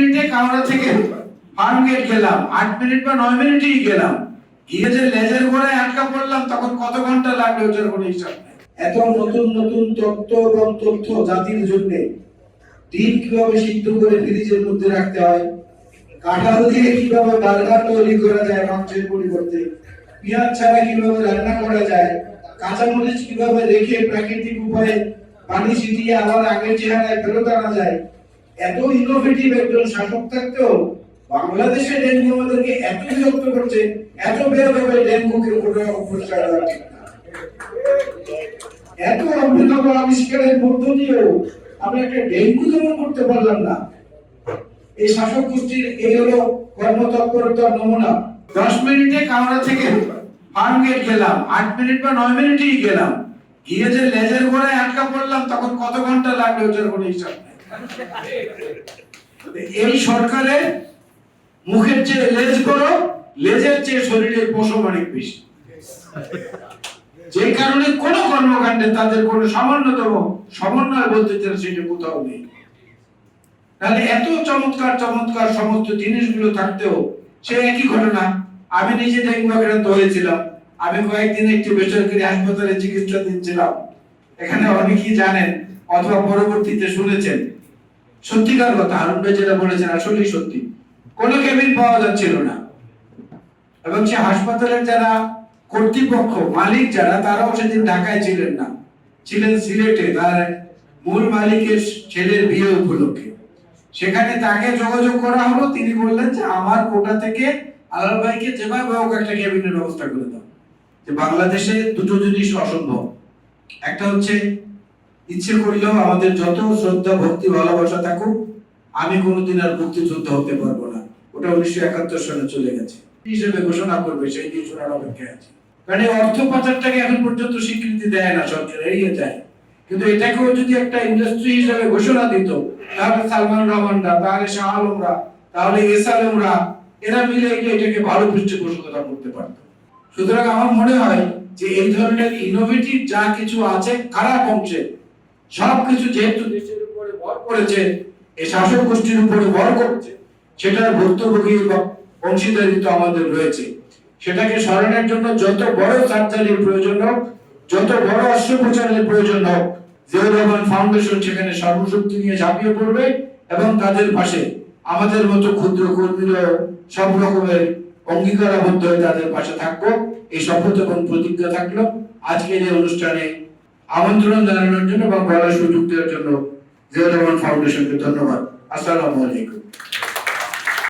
মিনিটে কামরা থেকে ফার্ম গেট গেলাম, আট মিনিট বা নয় মিনিটেই গেলাম। গিয়ে যে লেজের গোড়ায় আটকা পড়লাম, তখন কত ঘণ্টা লাগবে ওটার কোনো হিসাব নেই। এত নতুন নতুন তত্ত্ব এবং তথ্য জাতির জন্য ডিম কীভাবে সিদ্ধ করে ফ্রিজের মধ্যে রাখতে হয়, কাঁঠাল দিয়ে কীভাবে বার্গার তৈরি করা যায় মাংসের পরিবর্তে, পেঁয়াজ ছাড়া কীভাবে রান্না করা যায়, কাঁচামরিচ কীভাবে রেখে প্রাকৃতিক উপায়ে পানি ছিটিয়ে আবার আগের চেহারায় ফেরত আনা যায় এত ইনোভেটিভ একজন শাসক থাকতেও বাংলাদেশে ডেঙ্গু আমাদেরকে এত বিরক্ত করছে, এত বের হবে ডেঙ্গুকে কোনো পরিষ্কার করা ঠিক না। এত অভিনব আবিষ্কারের মধ্য দিয়েও একটা ডেঙ্গু করতে পারলাম না। এই শাসক গোষ্ঠীর এই হলো কর্মতৎপরতার নমুনা। দশ মিনিটে কামরা থেকে ফার্ম গেট গেলাম, আট মিনিট বা নয় মিনিটেই গেলাম। গিয়ে যে লেজের গোড়ায় আটকা পড়লাম, তখন কত ঘণ্টা লাগবে ওটার কোনো হিসাব নেই। এই সরকারের মুখের চেয়ে লেজ বড় লেজের চেয়ে শরীরের পশম অনেক বেশি। যে কারণে কোন কর্মকাণ্ডে তাদের কোনো সামান্যতম সমন্বয় বলতে চান সেটা কোথাও নেই। তাহলে এত চমৎকার চমৎকার সমস্ত জিনিসগুলো থাকতেও সে একই ঘটনা। আমি নিজে ডেঙ্গু হয়েছিলাম। আমি কয়েকদিন একটি বেসরকারি হাসপাতালে চিকিৎসা দিচ্ছিলাম এখানে অনেকেই জানেন অথবা পরবর্তীতে শুনেছেন। সত্যিকার কথা, হারুন যেটা বলেছেন আসলেই সত্যি। কোনো কেবিন পাওয়া যাচ্ছিল না। এবং সে হাসপাতালের যারা কর্তৃপক্ষ, মালিক যারা, তারাও সেদিন ঢাকায় ছিলেন না। ছিলেন সিলেটে, তার মূল মালিকের ছেলের বিয়ে উপলক্ষে। সেখানে তাকে যোগাযোগ করা হলো, তিনি বললেন যে আমার কোটা থেকে আলাল ভাইকে যেভাবে হোক একটা ক্যাবিনের ব্যবস্থা করে দাও। যে বাংলাদেশে দুটো জিনিস অসম্ভব। একটা হচ্ছে ইচ্ছে করলেও আমাদের যত শ্রদ্ধা, ভক্তি, ভালোবাসা থাকুক, আমি কোনোদিন আর মুক্তিযুদ্ধ হতে পারব না। ওটা উনিশশো একাত্তর সালে চলে গেছে। হিসেবে ঘোষণা করবে সেই দিন শোনার অপেক্ষায় আছে। এই অর্থ পাচারটাকে এখন পর্যন্ত স্বীকৃতি দেয় না সরকার, এড়িয়ে যায়। কিন্তু এটাকেও যদি একটা ইন্ডাস্ট্রি হিসেবে ঘোষণা দিত, তাহলে সালমান রহমানরা তাহলে শাহ আলমরা, তাহলে এস আলমরা এরা মিলে এটাকে ভালো পৃষ্ঠপোষকতা করতে পারত। সুতরাং আমার মনে হয় যে এই ধরনের ইনোভেটিভ যা কিছু আছে, খারাপ অংশে সবকিছু যেহেতু দেশের উপরে ভর করেছে, এই শাসক গোষ্ঠীর উপরে ভর করছে, সেটার ভুক্তভোগী অংশীদারিত্ব আমাদের রয়েছে। সেটাকে সরানোর জন্য যত বড় সার্জারির প্রয়োজন হোক, যত বড় অস্ত্রোপচারের প্রয়োজন হোক, জিয়াউর ফাউন্ডেশন সেখানে সর্বশক্তি নিয়ে ঝাঁপিয়ে পড়বে এবং তাদের পাশে আমাদের মতো ক্ষুদ্র কর্মীরা সব রকমের অঙ্গীকারাবদ্ধ হয়ে তাদের পাশে থাকব। এই শপথ এবং প্রতিজ্ঞা থাকল। আজকের এই অনুষ্ঠানে আমন্ত্রণ জানানোর জন্য বা বলার সুযোগ দেওয়ার জন্য জিয়া রহমান ফাউন্ডেশনকে ধন্যবাদ। আসসালামু আলাইকুম।